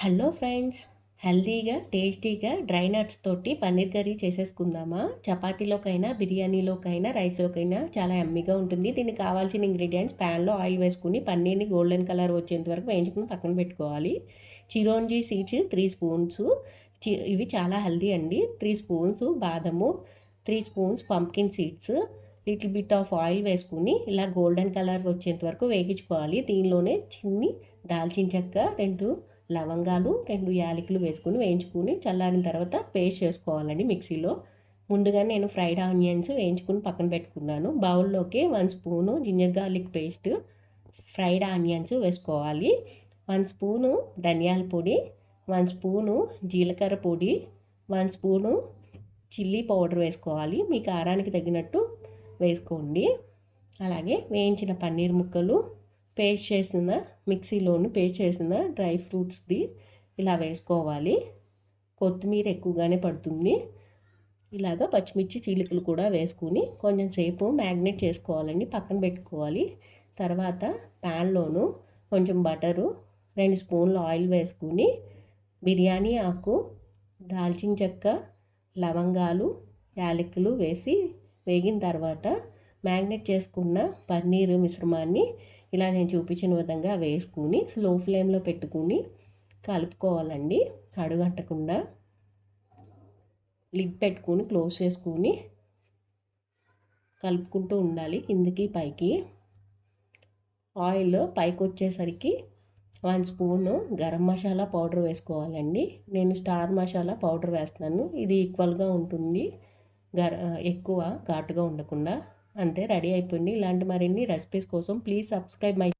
Hello friends హెల్తీగా టేస్టీగా dry nuts తోటి పన్నీర్ కర్రీ చేసేసుకుందామా? చపాతీలోకైనా బిర్యానీలోకైనా రైస్లోకైనా చాలా ఎమ్మీగా ఉంటుంది. దీనికి కావాల్సిన ఇంగ్రీడియంట్స్ ప్యాన్లో ఆయిల్ వేసుకుని పన్నీర్ని గోల్డెన్ కలర్ వచ్చేంత వరకు వేయించుకుని పక్కన పెట్టుకోవాలి. Chironji seeds three spoons. ఇవి చాలా హెల్దీ అండి. Three spoons బాదము three spoons pumpkin seeds little bit of oil వేసుకుని ఇలా గోల్డెన్ కలర్ వచ్చేంత వరకు వేగించుకోవాలి. దీనిలోనే చిన్ని దాల్చిన చెక్క రెండు లవంగాలు రెండు యాలకులు వేసుకుని వేయించుకుని చల్లారిన తర్వాత పేస్ట్ చేసుకోవాలండి మిక్సీలో. ముందుగా నేను ఫ్రైడ్ ఆనియన్స్ వేయించుకుని పక్కన పెట్టుకున్నాను. బౌల్లోకి one spoon ginger garlic paste fried onions వేసుకోవాలి. వన్ స్పూను ధనియాల పొడి వన్ స్పూను జీలకర్ర పొడి వన్ స్పూను చిల్లీ పౌడర్ వేసుకోవాలి. మీ కారానికి తగినట్టు వేసుకోండి. అలాగే వేయించిన పన్నీర్ ముక్కలు పేస్ట్ చేసిన మిక్సీలోను పేస్ట్ చేసిన డ్రై ఫ్రూట్స్ది ఇలా వేసుకోవాలి. కొత్తిమీర ఎక్కువగానే పడుతుంది. ఇలాగ పచ్చిమిర్చి చీలికలు కూడా వేసుకుని కొంచెం సేపు మ్యాగ్నెట్ చేసుకోవాలండి. పక్కన పెట్టుకోవాలి. తర్వాత ప్యాన్లోను కొంచెం బటరు రెండు స్పూన్లు ఆయిల్ వేసుకుని బిర్యానీ ఆకు దాల్చిన చెక్క లవంగాలు యాలకులు వేసి వేగిన తర్వాత మ్యాగ్నెట్ చేసుకున్న పన్నీరు మిశ్రమాన్ని ఇలా నేను చూపించిన విధంగా వేసుకుని స్లో ఫ్లేమ్లో పెట్టుకుని కలుపుకోవాలండి. అడుగంటకుండా లిడ్ పెట్టుకుని క్లోజ్ చేసుకుని కలుపుకుంటూ ఉండాలి కిందికి పైకి. ఆయిల్ పైకి వచ్చేసరికి one spoon garam masala powder వేసుకోవాలండి. నేను స్టార్ మసాలా పౌడర్ వేస్తున్నాను. ఇది ఈక్వల్గా ఉంటుంది. గర ఎక్కువ ఘాటుగా ఉండకుండా. అంతే రెడీ అయిపోయింది. ఇలాంటి మరిన్ని రెసిపీస్ కోసం ప్లీజ్ సబ్స్క్రైబ్ మై